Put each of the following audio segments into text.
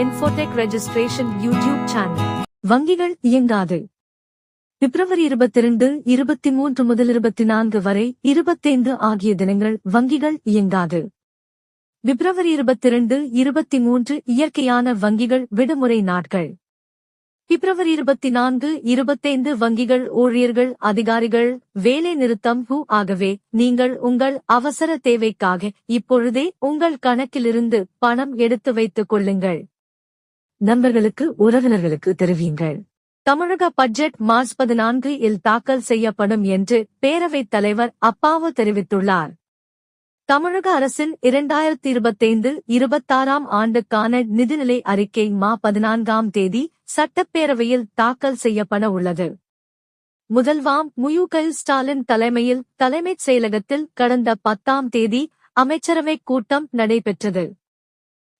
Infotech registration YouTube channel வங்கிகள் இயங்காது. பிப்ரவரி இருபத்தி இரண்டு இருபத்தி மூன்று முதல் இருபத்தி நான்கு வரை இருபத்தைந்து ஆகிய தினங்கள் வங்கிகள் இயங்காது. பிப்ரவரி இருபத்தி இரண்டு இருபத்தி மூன்று இயற்கையான வங்கிகள் விடுமுறை நாட்கள். பிப்ரவரி இருபத்தி நான்கு இருபத்தைந்து வங்கிகள் ஊழியர்கள் அதிகாரிகள் வேலை நிறுத்தம் ஹூ ஆகவே நீங்கள் உங்கள் அவசர தேவைக்காக இப்பொழுதே உங்கள் கணக்கிலிருந்து பணம் எடுத்து வைத்துக் கொள்ளுங்கள். நண்பர்களுக்கு உறவினர்களுக்கு தெரிவியுங்கள். தமிழக பட்ஜெட் மார்ச் பதினான்கு இல் தாக்கல் செய்யப்படும் என்று பேரவைத் தலைவர் அப்பாவு தெரிவித்துள்ளார். தமிழக அரசின் இரண்டாயிரத்தி இருபத்தைந்து இருபத்தாறாம் ஆண்டுக்கான நிதிநிலை அறிக்கை மா பதினான்காம் தேதி சட்டப்பேரவையில் தாக்கல் செய்யப்பட உள்ளது. முதல்வாம் முயுக ஸ்டாலின் தலைமையில் தலைமைச் செயலகத்தில் கடந்த பத்தாம் தேதி அமைச்சரவைக் கூட்டம் நடைபெற்றது.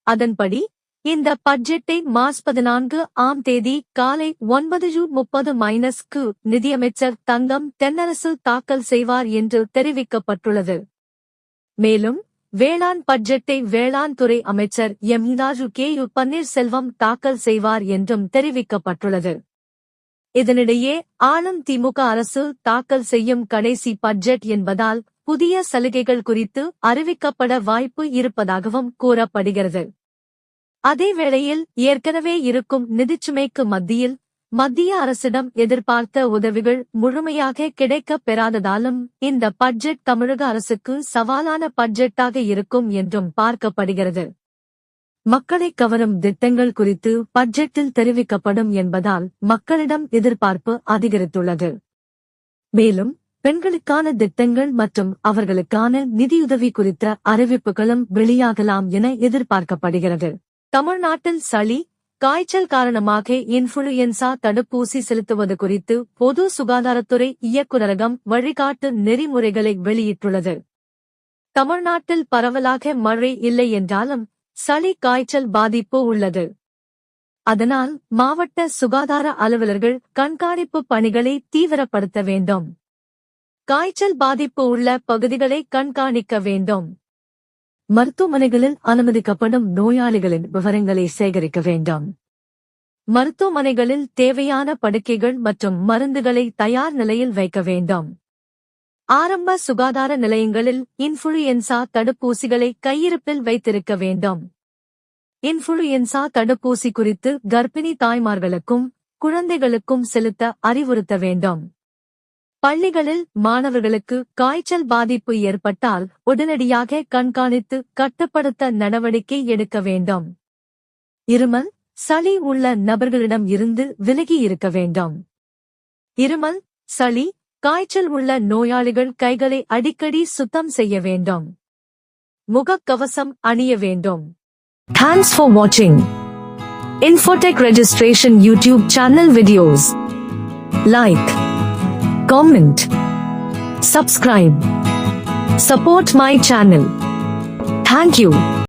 அதன்படி இந்த பட்ஜெட்டை மார்ச் பதினான்கு ஆம் தேதி காலை ஒன்பது ஜூ முப்பது மைனஸ்க்கு நிதியமைச்சர் தங்கம் தென்னரசு தாக்கல் செய்வார் என்று தெரிவிக்கப்பட்டுள்ளது. மேலும் வேளாண் பட்ஜெட்டை வேளாண் துறை அமைச்சர் எம் இனாஜு கே யு பன்னீர்செல்வம் தாக்கல் செய்வார் என்றும் தெரிவிக்கப்பட்டுள்ளது. இதனிடையே ஆளும் திமுக அரசு தாக்கல் செய்யும் கடைசி பட்ஜெட் என்பதால் புதிய சலுகைகள் குறித்து அறிவிக்கப்பட வாய்ப்பு இருப்பதாகவும் கூறப்படுகிறது. அதேவேளையில் ஏற்கனவே இருக்கும் நிதிச்சுமைக்கு மத்தியில் மத்திய அரசிடம் எதிர்பார்த்த உதவிகள் முழுமையாக கிடைக்கப் பெறாததாலும் இந்த பட்ஜெட் தமிழக அரசுக்கு சவாலான பட்ஜெட்டாக இருக்கும் என்றும் பார்க்கப்படுகிறது. மக்களை கவரும் திட்டங்கள் குறித்து பட்ஜெட்டில் தெரிவிக்கப்படும் என்பதால் மக்களிடம் எதிர்பார்ப்பு அதிகரித்துள்ளது. மேலும் பெண்களுக்கான திட்டங்கள் மற்றும் அவர்களுக்கான நிதியுதவி குறித்த அறிவிப்புகளும் வெளியாகலாம் என எதிர்பார்க்கப்படுகிறது. தமிழ்நாட்டில் சளி காய்ச்சல் காரணமாக இன்ஃபுளுயன்சா தடுப்பூசி செலுத்துவது குறித்து பொது சுகாதாரத்துறை இயக்குநரகம் வழிகாட்டு நெறிமுறைகளை வெளியிட்டுள்ளது. தமிழ்நாட்டில் பரவலாக மழை இல்லை என்றாலும் சளி காய்ச்சல் பாதிப்பு உள்ளது. அதனால் மாவட்ட சுகாதார அலுவலர்கள் கண்காணிப்பு பணிகளை தீவிரப்படுத்த வேண்டும். காய்ச்சல் பாதிப்பு உள்ள பகுதிகளை கண்காணிக்க வேண்டும். மருத்துவமனைகளில் அனுமதிக்கப்படும் நோயாளிகளின் விவரங்களை சேகரிக்க வேண்டும். மருத்துவமனைகளில் தேவையான படுக்கைகள் மற்றும் மருந்துகளை தயார் நிலையில் வைக்க வேண்டும். ஆரம்ப சுகாதார நிலையங்களில் இன்ஃபுளுயன்சா தடுப்பூசிகளை கையிருப்பில் வைத்திருக்க வேண்டும். இன்ஃபுளுயன்சா தடுப்பூசி குறித்து கர்ப்பிணி தாய்மார்களுக்கும் குழந்தைகளுக்கும் செலுத்த அறிவுறுத்த வேண்டும். பள்ளிகளில் மாணவர்களுக்கு காய்ச்சல் பாதிப்பு ஏற்பட்டால் உடனடியாக கண்காணித்து கட்டுப்படுத்த நடவடிக்கை எடுக்க வேண்டும். இருமல் சளி உள்ள நபர்களிடம் இருந்து விலகி இருக்க வேண்டும். இருமல் சளி காய்ச்சல் உள்ள நோயாளிகள் கைகளை அடிக்கடி சுத்தம் செய்ய வேண்டும். முகக்கவசம் அணிய வேண்டும். தேங்க்ஸ் ஃபார் வாட்சிங் Infotech registration YouTube channel videos like comment, subscribe, support my channel. Thank you.